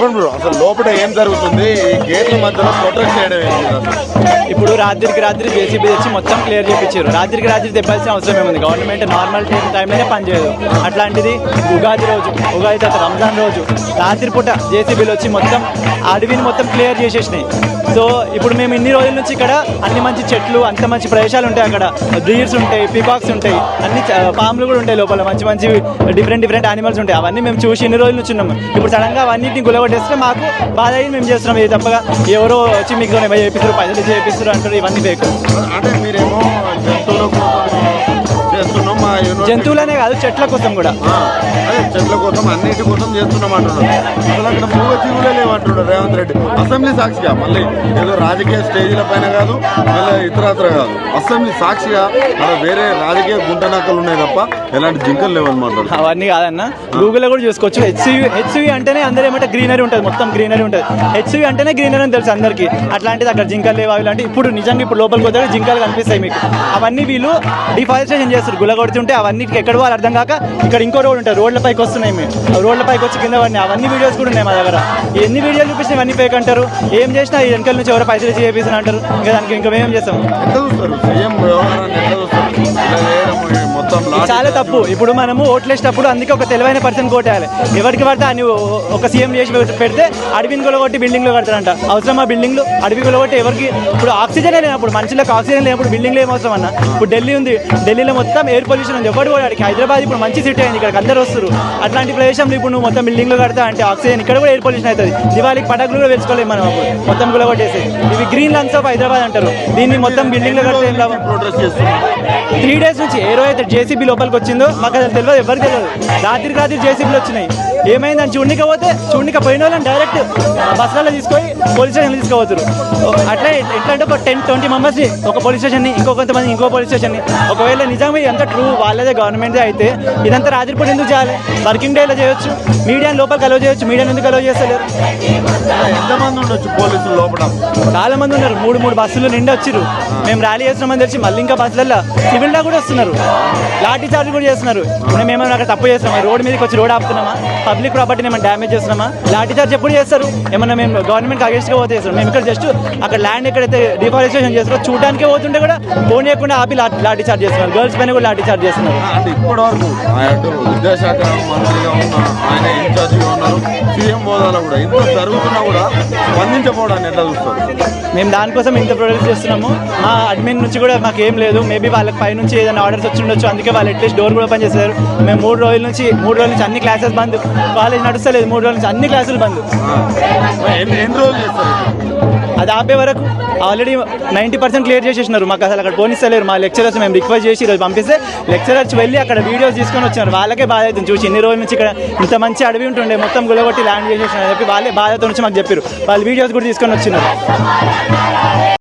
చెప్పండి బ్రో అసలు లోపల ఏం జరుగుతుంది? ఈ గేట్ల మధ్యలో ప్రొటెక్ట్ చేయడం ఇప్పుడు రాత్రికి రాత్రి జేసీబీ తెచ్చి మొత్తం క్లియర్ చేయించారు రాత్రికి రాత్రి తెప్పాల్సిన అవసరం ఏముంది? గవర్నమెంట్ నార్మల్ టైం టైంలోనే పనిచేయదు అట్లాంటిది ఉగాది రోజు ఉగాది తర్వాత రంజాన్ రోజు రాత్రి పూట జేసీబీలు వచ్చి మొత్తం అడవిని మొత్తం క్లియర్ చేసేసినాయి. సో ఇప్పుడు మేము ఇన్ని రోజుల నుంచి ఇక్కడ అన్ని మంచి చెట్లు అంత మంచి ప్రదేశాలు ఉంటాయి అక్కడ. బ్రీడ్స్ ఉంటాయి పీపాక్స్ ఉంటాయి అన్ని పాములు కూడా ఉంటాయి లోపల. మంచి మంచి డిఫరెంట్ డిఫరెంట్ యానిమల్స్ ఉంటాయి. అవన్నీ మేము చూసి ఇన్ని రోజుల నుంచి ఉన్నాము. ఇప్పుడు సడన్గా అవన్నిటిని గులగొట్టేస్తే మాకు బాధ అయ్యి మేము చేస్తున్నాం. ఇది తప్పగా ఎవరో వచ్చి మీకు చేపిస్తారు పైసలు చేపిస్తారు అంటారు. ఇవన్నీ ఫేక్ అంటే మీరేమో జంతువుల జంతువులనే చెట్ల కోసం కూడా. అదే చెట్ల కోసం అన్నిటి కోసం చేస్తున్నాం అంటున్నారు అసలు అక్కడ మూగ జీవులే లేవంటున్నారు రేవంత్ రెడ్డి. అసెంబ్లీ సాక్షిగా మళ్ళీ ఏదో రాజకీయ స్టేజీల పైన కాదు మళ్ళీ ఇతరత్ర కాదు. అసెంబ్లీ సాక్షిగా అక్కడ వేరే రాజకీయ గుంటనక్కలు ఉన్నాయి తప్ప ఎలాంటి జింకలు లేవని మాట్లాడుతున్నారు అవన్నీ కాదన్న. గూగుల్లో కూడా చూసుకోవచ్చు. హెచ్సివి హెచ్సివి అంటేనే అందరూ ఏమంటే గ్రీనరీ ఉంటుంది. మొత్తం గ్రీనరీ ఉంటుంది. హెచ్సివి అంటేనే గ్రీనరీ అని తెలుసు అందరికీ. అట్లాంటిది అక్కడ జింకలు లేవు అవి ఇలాంటి ఇప్పుడు నిజంగా ఇప్పుడు లోపలికి పోతే జింకలు కనిపిస్తాయి మీకు. అవన్నీ వీళ్ళు డిఫారెస్టేషన్ చేస్తారు గుల కొడుతుంటే అవన్నీ ఎక్కడ వాళ్ళు అర్థం కాక ఇక్కడ ఇంకో రోడ్ ఉంటుంది రోడ్ల పైకి వస్తున్నాయి మేము. రోడ్లపైకి రోడ్ల పైకి వచ్చి కింద పడినాయి. అవన్నీ వీడియోస్ కూడా ఉన్నాయి మా దగ్గర. ఎన్ని వీడియోలు చూపిస్తే ఇవన్నీ ఫేక్ అంటారు? ఏం చేసినా ఈ వెనకాల నుంచి ఎవరో పైసలు చేపిస్తున్నా అంటారు. ఇంకా దానికి ఇంకా మేము ఏం చేస్తాం ఇది చాలా తప్పు. ఇప్పుడు మనము ఓట్లేసేటప్పుడు అందుకే ఒక తెలివైన పర్సన్ కోటేయాలి. ఎవరికి పడితే అని ఒక సీఎం చేసి పెడితే అడవిని కొలగొట్టి బిల్డింగ్లో కడతారంట. అవసరమా బిల్డింగ్లు అడవి కొలగొట్టి ఎవరికి? ఇప్పుడు ఆక్సిజన్ లేనప్పుడు మనుషులకు ఆక్సిజన్ లేనప్పుడు బిల్డింగ్లు ఏం అవసరం అన్న? ఇప్పుడు ఢిల్లీ ఉంది. ఢిల్లీలో మొత్తం ఎయిర్ పొల్యూషన్ ఉంది. ఎవరు కూడా హైదరాబాద్ ఇప్పుడు మంచి సిటీ అయింది. ఇక్కడ అందరూ వస్తారు అట్లాంటి ప్రదేశంలో ఇప్పుడు నువ్వు మొత్తం బిల్డింగ్లు కడతా అంటే ఆక్సిజన్ ఇక్కడ కూడా ఎయిర్ పొల్యూషన్ అవుతుంది దివాళీకి పటాకులు కూడా పెంచుకోలేము మనం అప్పుడు. మొత్తం కొలగొట్టేసి ఇవి గ్రీన్ లంగ్స్ ఆఫ్ హైదరాబాద్ అంటారు. దీన్ని మొత్తం బిల్డింగ్లు కడితే ఏం లాభం? త్రీ డేస్ నుంచి ఏ రోజు అయితే జేసీబీ లోపలికి వచ్చిందో మాకు అసలు తెలియదు ఎవరికి తెలియదు రాత్రికి రాత్రి జేసీబీలు వచ్చినాయి. ఏమైందని చూడనిక పోతే చూడనిక పోయిన వాళ్ళని డైరెక్ట్ బస్సులలో తీసుకొని పోలీస్ స్టేషన్ తీసుకోవచ్చు అట్లా ఎట్లా అంటే ఒక టెన్ ట్వంటీ మెంబర్స్ని ఒక పోలీస్ స్టేషన్ని ఇంకో కొంతమంది ఇంకో పోలీస్ స్టేషన్ని ఒకవేళ నిజంగా ఎంత ట్రూ వాళ్ళదే గవర్నమెంట్దే అయితే ఇదంతా రాత్రిపూట ఎందుకు చేయాలి? వర్కింగ్ డేలో చేయొచ్చు. మీడియాని లోపలికి అలవ్ చేయొచ్చు. మీడియాని ఎందుకు అలవ్ చేస్తలేరు? ఎంతమంది ఉండొచ్చు పోలీసులు లోపల? చాలా మంది ఉన్నారు. మూడు మూడు బస్సులు నిండి వచ్చిర్రు. మేము ర్యాలీ చేస్తున్నామని తెలిసి మళ్ళీ ఇంకా బస్సులలో సివిల్ లా కూడా వస్తున్నారు. లాఠీ చార్జ్ కూడా చేస్తున్నారు. మేము ఏమైనా అక్కడ తప్పు చేస్తున్నామా? రోడ్ మీదకి వచ్చి రోడ్ ఆపుతున్నామా? పబ్లిక్ ప్రాపర్టీని ఏమైనా డ్యామేజ్ చేస్తున్నామా? లాఠీ చార్జ్ ఎప్పుడు చేస్తారు? ఏమన్నా మేము గవర్నమెంట్ అగేన్స్ట్గా పోతే చేస్తారు? మేము ఇక్కడ జస్ట్ అక్కడ ల్యాండ్ ఎక్కడైతే డిఫారెస్టేషన్ చేస్తారో చూడడానికి పోతుంటే కూడా ఫోన్ చేయకుండా ఆపి లాఠీ చార్జ్ చేస్తున్నారు. గర్ల్స్ పైన కూడా లాఠీ చార్జ్ చేస్తున్నారు. ఇప్పటివరకు విద్యాశాఖ మంత్రిగా ఉన్న ఆయన ఇన్ఛార్జ్గా ఉన్నారు. సీఎం హోదాలో కూడా ఇంత జరుగుతున్నా కూడా స్పందించకపోవడాన్ని ఎట్లా చూస్తారు? మేము దానికోసం ఇంత ప్రొడక్ట్స్ చేస్తున్నాము. మా అడ్మిన్ నుంచి కూడా మాకు ఏం లేదు. మేబీ వాళ్ళకి పై నుంచి ఏదైనా ఆర్డర్స్ వచ్చి ఉండొచ్చు. అందుకే వాళ్ళు అట్లీస్ట్ డోర్ కూడా ఓపెన్ చేశారు. మేము మూడు రోజుల నుంచి మూడు రోజుల నుంచి అన్ని క్లాసెస్ బంద్. కాలేజ్ నడుస్తలేదు. మూడు రోజుల నుంచి అన్ని క్లాసులు బంద్. అది ఆపే వరకు ఆల్రెడీ నైంటీ పర్సెంట్ క్లియర్ చేసేసినారు. మాకు అసలు అక్కడ పోనిస్తలేరు మా లెక్చరర్స్ మేము రిక్వెస్ట్ చేసి ఈరోజు పంపిస్తే లెక్చరర్స్ వెళ్ళి అక్కడ వీడియోస్ తీసుకొని వచ్చారు. వాళ్ళకే బాధ అవుతుంది. చూసి ఇన్ని రోజుల నుంచి ఇక్కడ ఇంత మంచి అడవి ఉంటుండే. మొత్తం గులగొట్టి ల్యాండ్ చేసేసిన చెప్పి వాళ్ళే బాధతో నుంచి మాకు చెప్పారు. వాళ్ళు వీడియోస్ కూడా తీసుకొని వచ్చినారు.